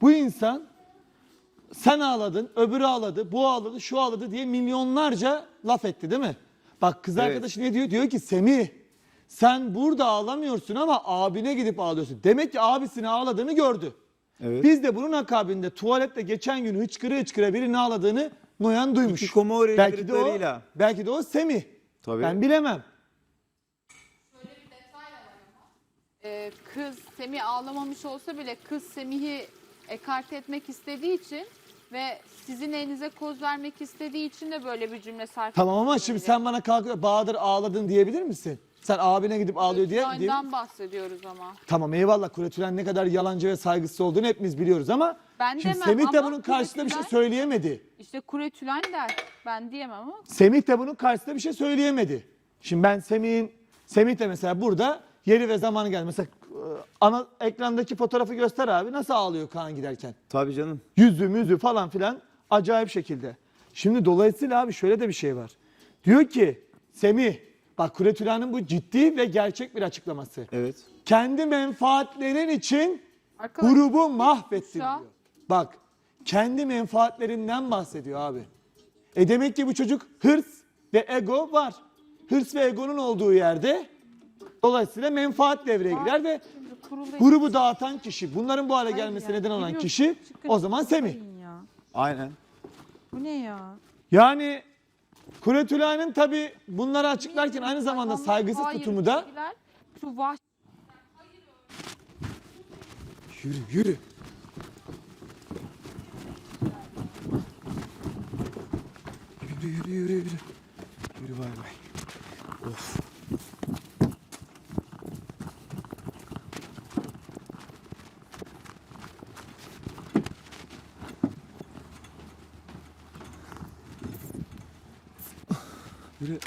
Bu insan sen ağladın, öbürü ağladı, bu ağladı, şu ağladı diye milyonlarca laf etti değil mi? Bak kız Evet. arkadaşı ne diyor? Diyor ki Semih sen burada ağlamıyorsun ama abine gidip ağlıyorsun. Demek ki abisinin ağladığını gördü. Evet. Biz de bunun akabinde tuvalette geçen gün hıçkıra hıçkıra birinin ağladığını Noyan duymuş. Hikikomori belki de o, belki de o Semih. Tabii. Ben bilemem. Ee, kız Semih ağlamamış olsa bile kız Semih'i ekarte etmek istediği için ve sizin elinize koz vermek istediği için de böyle bir cümle sarf Tamam ama şimdi sen bana kalkıp Bahadır ağladın diyebilir misin? Sen abine gidip ağlıyor diye. diye Kuretülen'den bahsediyoruz ama. Tamam eyvallah Kuretülen ne kadar yalancı ve saygısız olduğunu hepimiz biliyoruz ama Ben şimdi demem Semih de ama bunun karşısında bir şey Kuretülen- söyleyemedi. İşte Kuretülen der. Ben diyemem ama Semih de bunun karşısında bir şey söyleyemedi. Şimdi ben Semih'in Semih de mesela burada yeri ve zamanı geldi. Mesela ana ekrandaki fotoğrafı göster abi nasıl ağlıyor Kaan giderken. Tabii canım. Yüzü müzü falan filan acayip şekilde. Şimdi dolayısıyla abi şöyle de bir şey var. Diyor ki Semih bak Kuretülen'in bu ciddi ve gerçek bir açıklaması. Evet. Kendi menfaatlerin için Arkadaş, grubu mahvettin diyor. Bak kendi menfaatlerinden bahsediyor abi. E demek ki bu çocuk hırs ve ego var. Hırs ve egonun olduğu yerde dolayısıyla menfaat devreye girer ve grubu dağıtan kişi, bunların bu hale Hayır gelmesine ya, neden olan biliyorum. kişi Çıkın, o zaman Semih. ya. Aynen. Bu ne ya? Yani Kuretülen'in tabi bunları açıklarken aynı zamanda saygısız Hayır, tutumu da bilgiler, Şu vahşi yürü yürü. Yürü yürü yürü yürü. Yürü bay bay. Of. Yürü.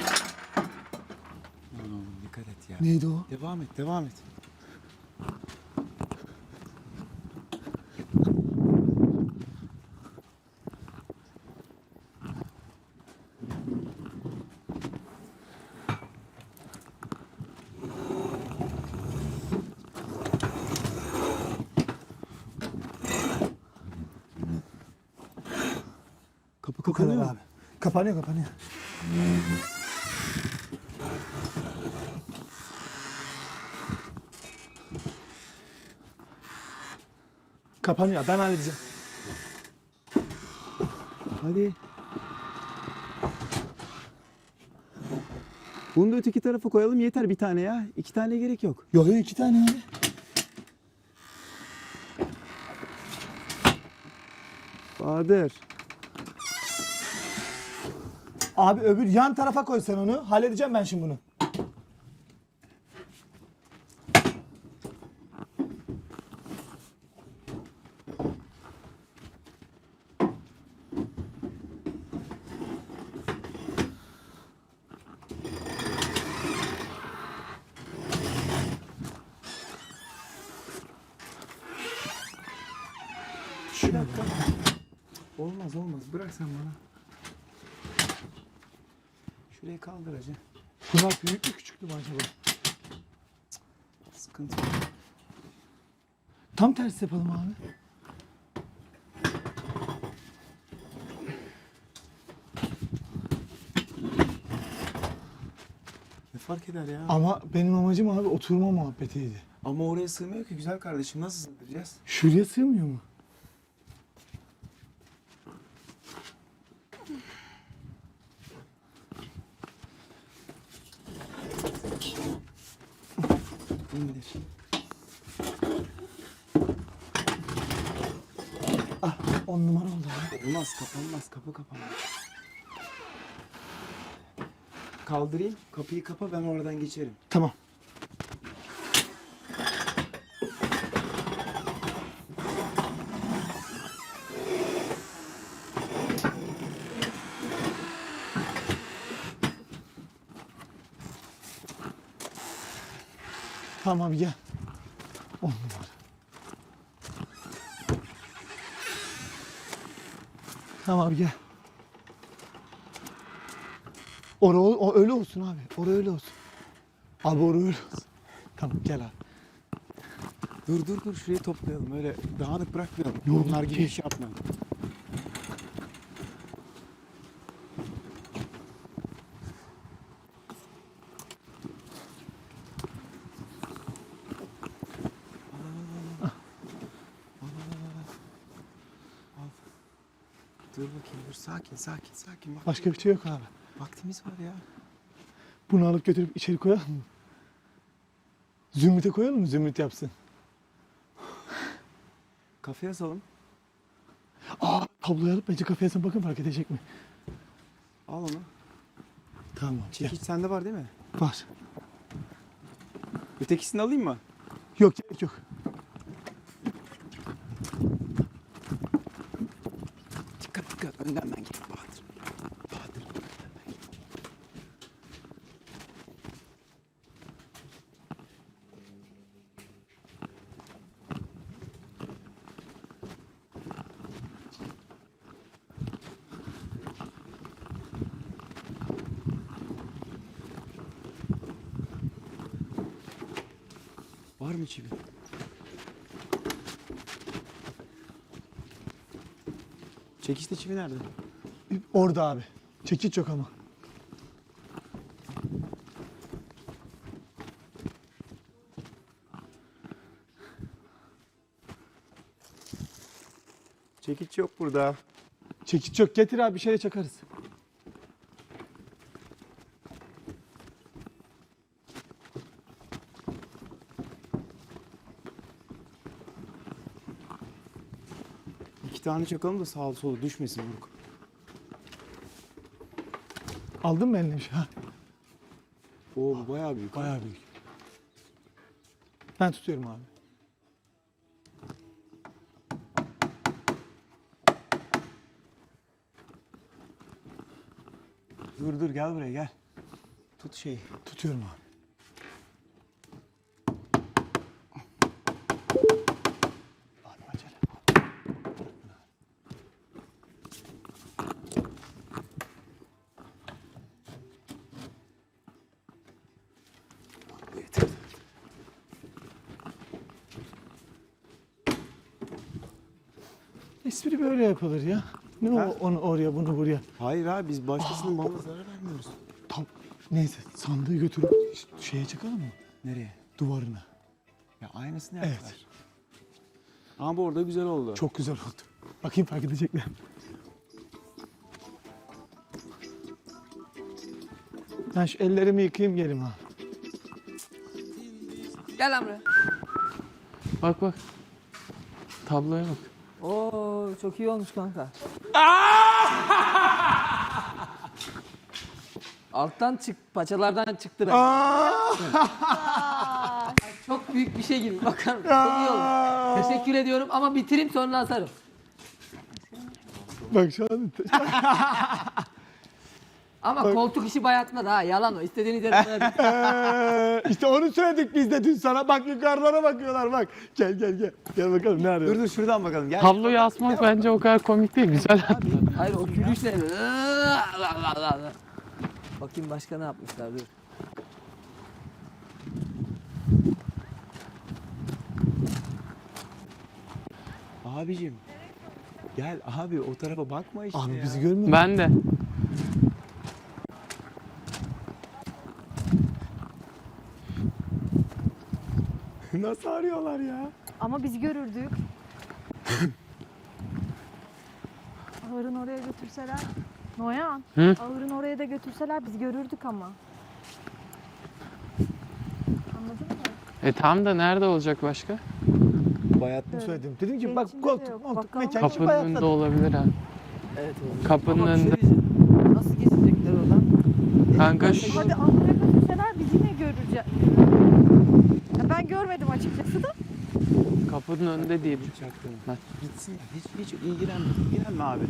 Aman oğlum dikkat et ya. Neydi o? Devam et, devam et. Kapı Bu kadar kapanıyor mu? abi. Kapanıyor kapanıyor. Kapanıyor. Ben halledeceğim. Hadi. Bunu da öteki tarafa koyalım yeter bir tane ya. İki tane gerek yok. Yok yok iki tane abi. Bahadır. Abi öbür yan tarafa koy sen onu. Halledeceğim ben şimdi bunu. Olmaz olmaz. Bırak sen bana. Şurayı kaldır hacı. Bunlar büyük mü küçük mü acaba? Sıkıntı yok. Tam tersi yapalım abi. Ne fark eder ya? Ama benim amacım abi oturma muhabbetiydi. Ama oraya sığmıyor ki güzel kardeşim. Nasıl sığdıracağız? Şuraya sığmıyor mu? İndir. Ah on numara oldu. Olmaz kapanmaz. Kapı kapanmaz. Kaldırayım. Kapıyı kapa ben oradan geçerim. Tamam. Tamam abi gel. On numara. Tamam abi gel. Ora o öyle olsun abi. Ora öyle olsun. Abi ora öyle olsun. Tamam gel abi. Dur dur dur şurayı toplayalım. Öyle dağınık bırakmayalım. Yok, Onlar gibi ki. iş yapmayalım. Dur bakayım dur sakin sakin sakin. Bak, Başka bir şey yok abi. Vaktimiz var ya. Bunu alıp götürüp içeri koyalım mı? Zümrüt'e koyalım mı? Zümrüt yapsın. Kafe yazalım. Aa tabloyu alıp bence kafeye sen bakın fark edecek mi? Al onu. Tamam. Gel. Çekiç sende var değil mi? Var. Ötekisini alayım mı? Yok gerek yok. Dikkat dikkat önden ben gel Bahadır. Bahadır. Var mı çivi? Çekişte çivi nerede? Orada abi. Çekiç yok ama. Çekiç yok burada. Çekiç yok. Getir abi bir şeye çakarız. Tane çakalım da sağ solu düşmesin Buruk. Aldın mı eline bir şey? Ha, Oo bu bayağı büyük. bayağı büyük. Ben tutuyorum abi. Dur dur gel buraya gel. Tut şeyi. Tutuyorum. Abi Espri böyle yapılır ya. Ne o Ha? onu oraya bunu buraya. Hayır abi biz başkasının malına zarar vermiyoruz. Tam neyse sandığı götürüp şeye çakalım mı? Nereye? Duvarına. Ya aynısını Evet. yaptılar. Ama bu orada güzel oldu. Çok güzel oldu. Bakayım fark edecekler. mi? Ben şu ellerimi yıkayayım gelim abi. Gel buraya. Bak bak. Tabloya bak. Oo çok iyi olmuş kanka. Alttan çık, paçalardan çıktı. çok büyük bir şey gibi bakar mısın? Çok iyi olmuş. Teşekkür ediyorum ama bitireyim sonra atarım. Bak şu an Ama koltuk işi bayatmadı ha yalan o. İstediğiniz yere koyabilirsiniz. Ee, işte onu söyledik biz de dün sana. Bak yukarılara bakıyorlar bak. Gel gel gel. Gel bakalım ne arıyor? Dur dur şuradan bakalım gel. Tabloyu asmak bence o kadar komik değil. Güzel hatta. Hayır o gülüş ne? Bakayım başka ne yapmışlar dur. Abicim. Gel abi o tarafa bakma işte Abi ya. bizi görmüyor musun? Ben de. Nasıl arıyorlar ya? Ama biz görürdük. Ahırın oraya götürseler. Noyan. Hı? Ahırın oraya da götürseler biz görürdük ama. Anladın mı? E tam da nerede olacak başka? Bayattım. Söyledim. Dedim ki Şeyin bak içinde de koltuk yok, koltuk bakkalın mekan Kapının önünde olabilir ha. Evet oğlum. Kapının Ama bir şey önünde. diyeceğim. Nasıl gezecekler oradan? Kanka şu, Hadi ahıra götürseler biz yine göreceğiz. Ben görmedim açıkçası da. kapının önünde değil. Çaktırma. Gitsin hiç hiç ilgilenme. İlgilenme abi.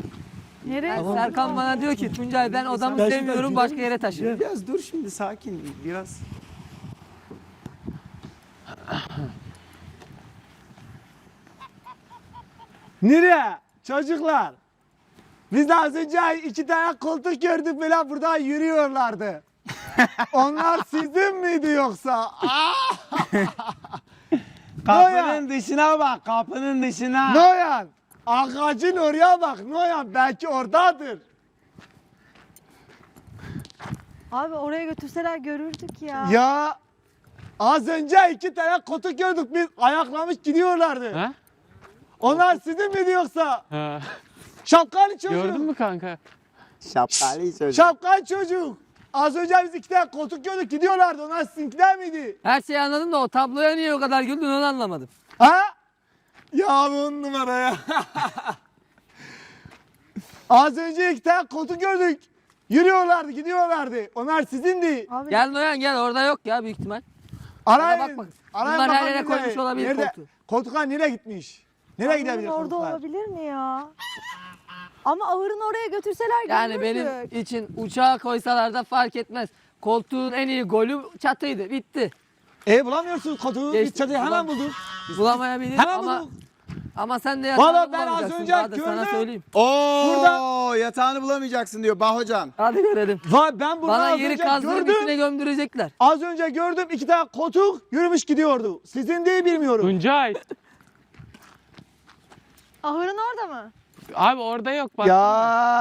Nereye? Serkan bana diyor ki Tuncay ben odamı Ben sevmiyorum başka yere taşı. Biraz dur şimdi sakin biraz. Nereye? Çocuklar. Biz az önce iki tane koltuk gördük böyle burada yürüyorlardı. Onlar sizin miydi yoksa? Kapının dışına bak kapının dışına. Noyan ağacın oraya bak Noyan belki oradadır. Abi oraya götürseler görürdük ya. Ya az önce iki tane kotuk gördük biz ayaklamış gidiyorlardı. Ha? Onlar sizin miydi yoksa? Ha. Şapkalı çocuk. Gördün mü kanka? Şapkalı çocuk. Şapkalı çocuk. Az önce biz iki tane koltuk gördük gidiyorlardı. Onlar sizinkiler miydi? Her şeyi anladım da o tabloya niye o kadar güldün onu anlamadım. Ha? Ya bu on numara ya. Az önce iki tane koltuk gördük. Yürüyorlardı, gidiyorlardı. Onlar sizindi. Abi Gel Noyan gel orada yok ya büyük ihtimal. Arayın. bak bak. Arayın Bunlar her bakalım yere nereye- koymuş olabilir nerede- koltuğu. Koltuklar nereye gitmiş? Nereye ahırın gidebilir orada koltuklar? olabilir mi ya? Ama ahırın oraya götürseler Yani görürdük. benim için uçağa koysalar da fark etmez. Koltuğun en iyi golü çatıydı. Bitti. E bulamıyorsunuz koltuğu. Biz Geçti, çatıyı hemen bulduk. Bulamayabilir Hemen ama bulduk. ama sen de Valla yatağını ben az bulamayacaksın önce Bahadır, sana gördüm. söyleyeyim. Oo Burada- yatağını bulamayacaksın diyor Bahocan. Hadi görelim. Va ben bunu Bana az yeri önce kazdırıp içine gördüm. gömdürecekler. Az önce gördüm iki tane koltuk yürümüş gidiyordu. Sizin değil bilmiyorum. Tuncay. Ahırın orada mı? Abi orada yok bak. Ya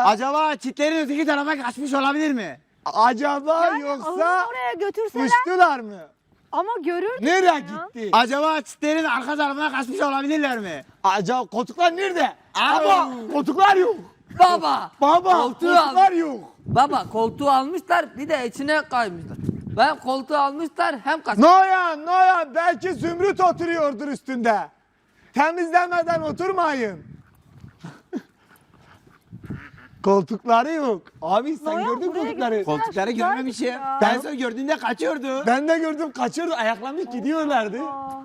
Acaba çitlerin öteki tarafa kaçmış olabilir mi? acaba Yani yoksa ahırın oraya götürseler uçtular mı? ama görürdük Nereye ya. gitti? Acaba çitlerin arka tarafına kaçmış olabilirler mi? Acaba koltuklar nerede? Baba koltuklar yok. Baba. Baba Koltuğu koltuklar yok. Baba koltuğu almışlar bir de içine kaymışlar. Ben koltuğu almışlar hem kaç. Noyan Noyan belki zümrüt oturuyordur üstünde. Temizlemeden oturmayın. Koltukları yok. Abi sen Noyan, gördün mü buraya koltukları? Koltukları güzeldi görmemişim. ya. Ben son gördüğümde kaçıyordu. Ben de gördüm kaçıyordu ayaklanmış gidiyorlardı. Aa,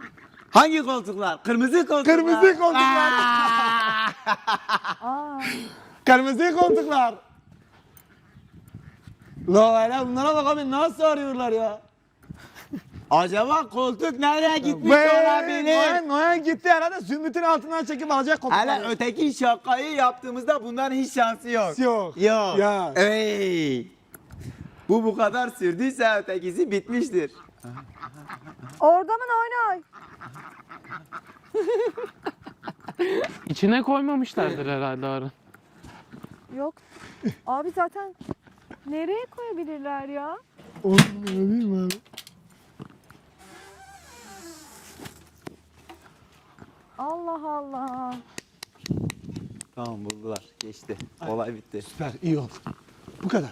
Hangi koltuklar? Kırmızı koltuklar. Kırmızı koltuklar. aa. Kırmızı koltuklar. La hele bunlara bak abi nasıl arıyorlar ya. Acaba koltuk nereye gitmiş olabilir? Noyan, Noyan gitti herhalde zümrütün altından çekip alacak koltukları. Hele öteki şakayı yaptığımızda bunların hiç şansı yok. Yok. Yok. Ya. Ey. Bu bu kadar sürdüyse ötekisi bitmiştir. Orada mı oynay? İçine koymamışlardır herhalde arı. Yok. Abi zaten nereye koyabilirler ya? Oğlum değil mi abi? Allah Allah. Tamam buldular. Geçti. Olay bitti. Süper iyi oldu. Bu kadar.